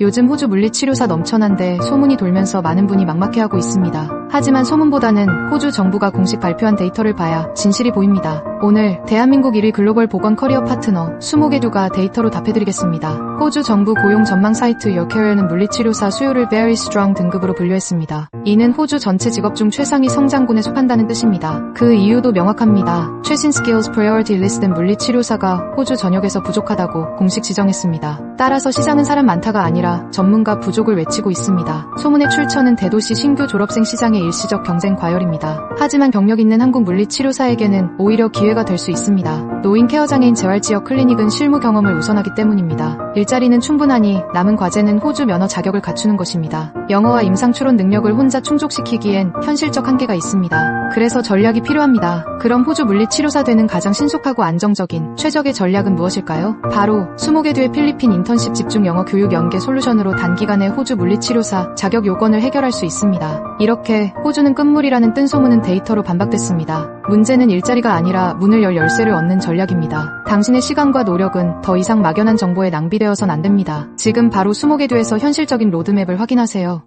요즘 호주 물리치료사 넘쳐난데 소문이 돌면서 많은 분이 막막해하고 있습니다. 하지만 소문보다는 호주 정부가 공식 발표한 데이터를 봐야 진실이 보입니다. 오늘 대한민국 1위 글로벌 보건 커리어 파트너 수목에듀가 데이터로 답해드리겠습니다. 호주 정부 고용 전망 사이트 여캐리어는 물리치료사 수요를 very strong 등급으로 분류했습니다. 이는 호주 전체 직업 중 최상위 성장군에 속한다는 뜻입니다. 그 이유도 명확합니다. 최신 skills priority 리스트된 물리치료사가 호주 전역에서 부족하다고 공식 지정했습니다. 따라서 시장은 사람 많다가 아니라 전문가 부족을 외치고 있습니다. 소문의 출처는 대도시 신규 졸업생 시장 의 일시적 경쟁 과열입니다. 하지만 경력 있는 한국 물리치료사에게는 오히려 기회가 될 수 있습니다. 노인 케어 장애인 재활 지역 클리닉은 실무 경험을 우선하기 때문입니다. 일자리는 충분하니 남은 과제는 호주 면허 자격을 갖추는 것입니다. 영어와 임상 추론 능력을 혼자 충족시키기엔 현실적 한계가 있습니다. 그래서 전략이 필요합니다. 그럼 호주 물리치료사 되는 가장 신속하고 안정적인 최적의 전략은 무엇일까요? 바로 수목에듀의 필리핀 인턴십 집중 영어 교육 연계 솔루션으로 단기간에 호주 물리치료사 자격 요건을 해결할 수 있습니다. 이렇게 호주는 끝물이라는 뜬 소문은 데이터로 반박됐습니다. 문제는 일자리가 아니라 문을 열 열쇠를 얻는 전략입니다. 당신의 시간과 노력은 더 이상 막연한 정보에 낭비되어선 안 됩니다. 지금 바로 수목에듀에서 현실적인 로드맵을 확인하세요.